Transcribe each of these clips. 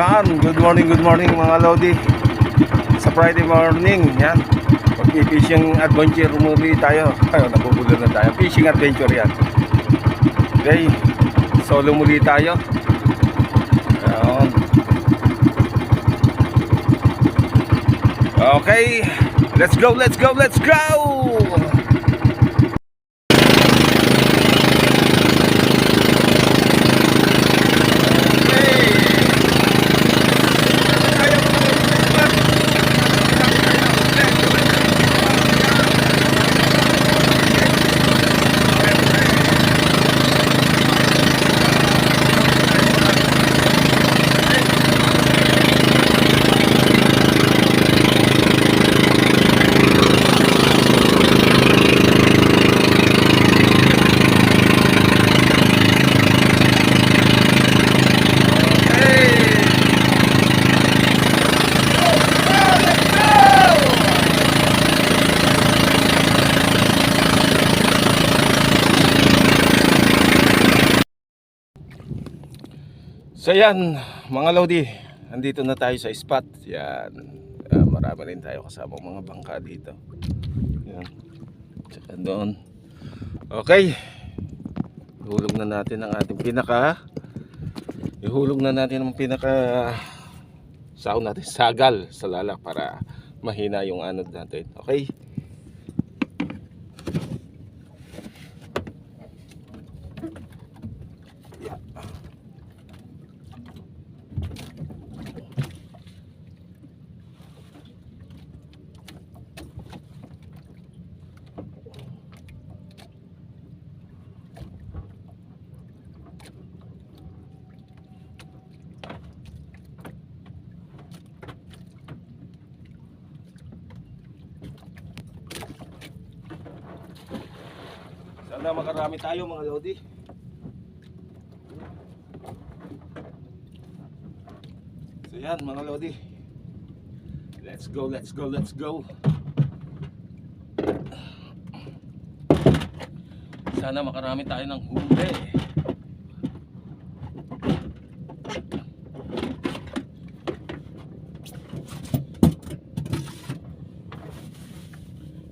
Yan, good morning, good morning mga Lodi. Sa Friday morning, yan. Pag-fishing adventure muli tayo. Ay, nabubulo na tayo. Fishing adventure yan. Okay, solo muli tayo. Okay, let's go, let's go, let's go! So yan, mga Lodi, andito na tayo sa spot. Yan, Ah, marami rin tayo kasama mga bangka dito. Yan, tsaka doon. Okay, ihulog na natin ang ating pinaka, ihulog na natin ang pinaka sahon natin, sagal sa lalak para mahina yung anod natin. Okay, sana makarami tayo mga Lodi. So yan mga Lodi. Let's go, let's go, let's go. Sana makarami tayo ng huli.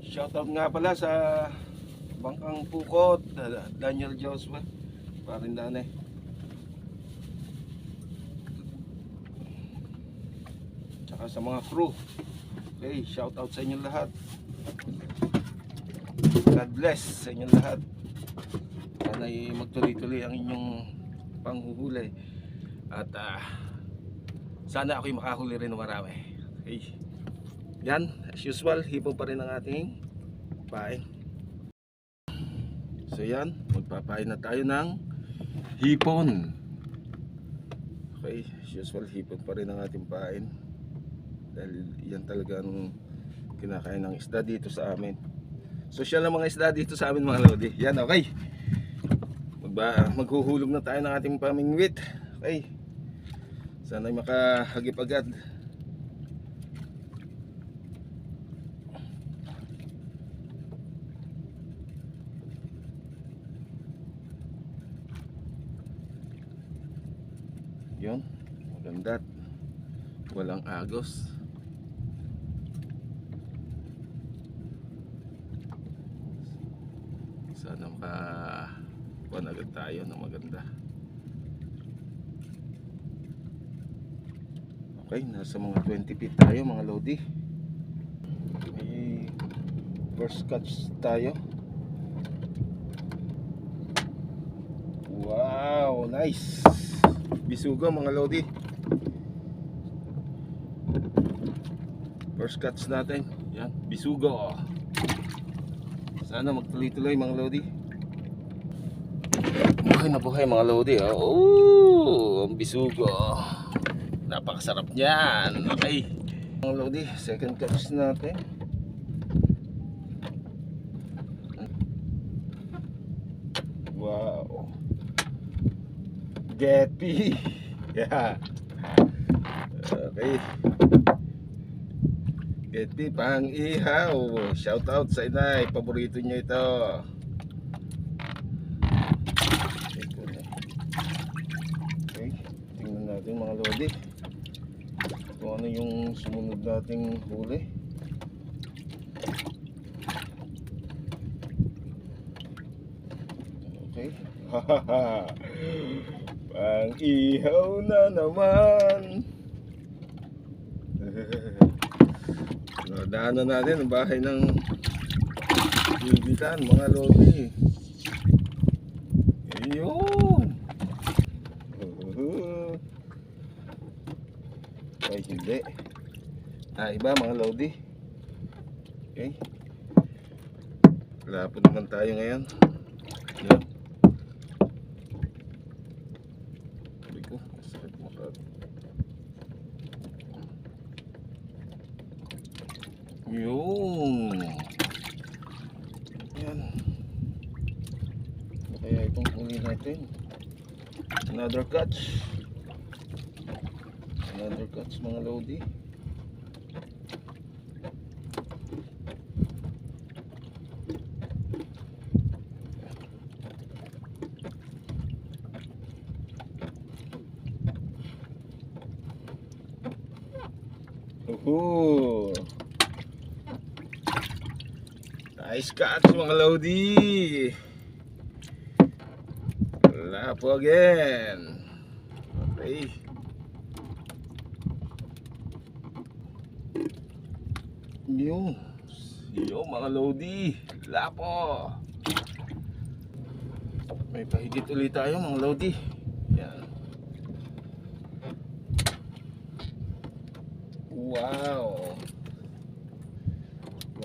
Shoutout nga pala sa Bangkang Pukot, Da- Daniel Joseph, parin dane. Tsaka sa mga crew. Okay, shout out sa inyo lahat. God bless sa inyo lahat. Sana'y magtuloy-tuloy ang inyong panghuhuli. At ah, sana ako'y makahuli rin ng marami. Okay. Yan, as usual, hipo pa rin ang ating paing. So yan, magpapain na tayo ng hipon. Okay, as usual, hipon pa rin ang ating pain. Dahil yan talagang kinakain ng isda dito sa amin. Social na mga isda dito sa amin mga lodi. Yan, okay. Magba, maghuhulog na tayo ng ating pamingwit. Okay. Sana'y makahagip agad. Yun, maganda. at Walang agos. Sana maka kuwan agad tayo ng maganda. Okay, nasa mga 20 feet tayo mga lodi. May first catch tayo. Wow, nice. Bisugo mga lodi. First cuts natin. Yan, bisugo. Sana magtuloy-tuloy mga lodi. Buhay na buhay mga lodi. Oh, ang bisugo. Napakasarap niyan. Okay. Mga lodi, second catch natin. Wow. Getty. Yeah. Okay. Getty pang ihaw. Shout out sa inay. Paborito niya ito. Okay. Tingnan natin mga lodi. na yung sumunod nating huli. Okay. Pang ihaw na naman. Daanan natin ang bahay ng Bibitan, mga lodi. Ayun. Uh, Ay, hindi. Ah, iba mga lodi. Okay. Lapod naman tayo ngayon. Yan. Sabi ko, sakit maka. Yun. Yan. Kaya itong huli natin. Another catch. Another catch mga lodi. Uhu. Nice catch mga lodi. Lapo again. Okay. Yo. Yo mga lodi. Lapo. May pahigit ulit tayo mga lodi. Yan. Wow.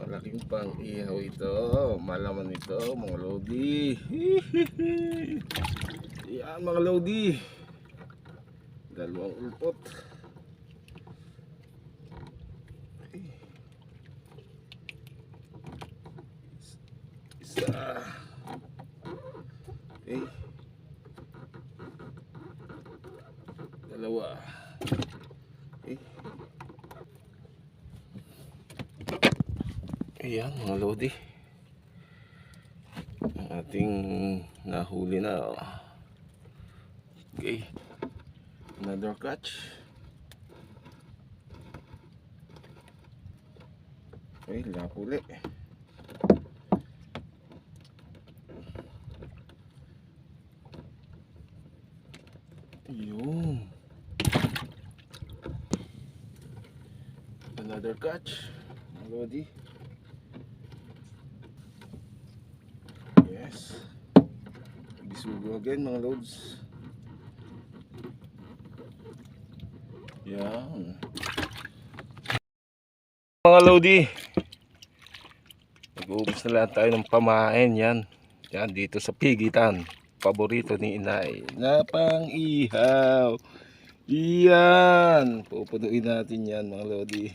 Malaking pang ihaw ito. Malaman ito mga lodi. Yan mga lodi. Dalawang ulpot. Isa. Okay. Dalawa. Okay. Ayan mga lodi. Ang ating nahuli na. oh. Okay. Another catch. Okay, lapuli. Yun. Another catch. Mga lodi. Yes. Bisugo again mga loads. Yan. Mga lodi. Nag-uubos na lahat tayo ng pamain yan. Yan dito sa pigitan. Paborito ni inay. Na pang ihaw. Yan. Pupunuin natin yan mga lodi.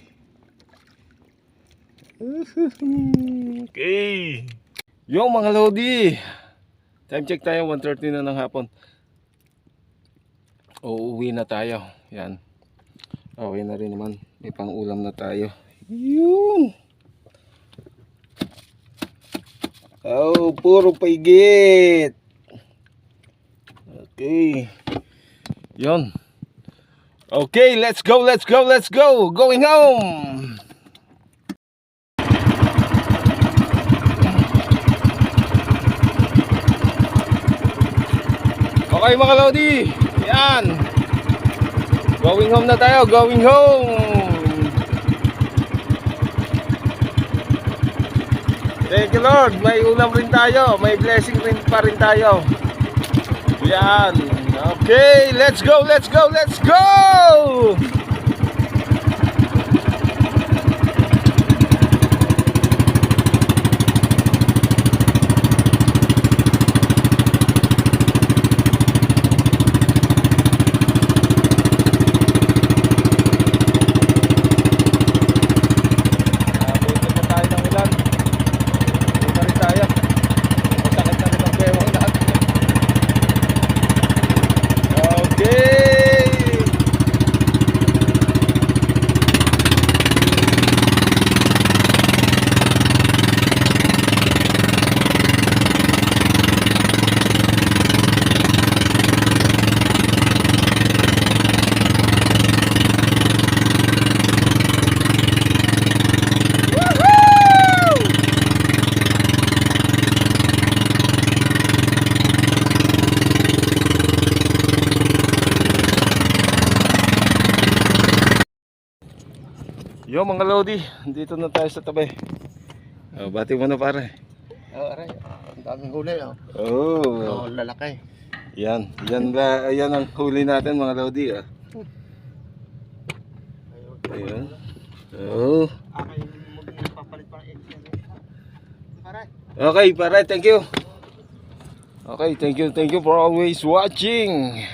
Okay. Yo mga lodi. Time check tayo 1.30 na ng hapon. Uuwi na tayo. Yan. Okay na rin naman. May pang ulam na tayo. Yun. Oh, puro paigit. Okay. Yun. Okay, let's go, let's go, let's go. Going home. Okay mga Lodi, yan. Going home na tayo, going home. Thank you Lord, may ulam rin tayo, may blessing rin pa rin tayo. Yan. Okay, let's go, let's go, let's go! Abutin pa tayo ng ulan. Punta rin tayo. Masakit na rin ang bewang lahat. Okay. Yo mga Lodi, dito na tayo sa tabi. Oh, bati mo na pare. Oh, aray. Ang daming huli, oh. Oh, Oh, lalaki. yan. Yan, la, yan ang huli natin mga Lodi. Ah. Ayun. Oh. Aray. Okay, pare, thank you. Okay, thank you, thank you for always watching.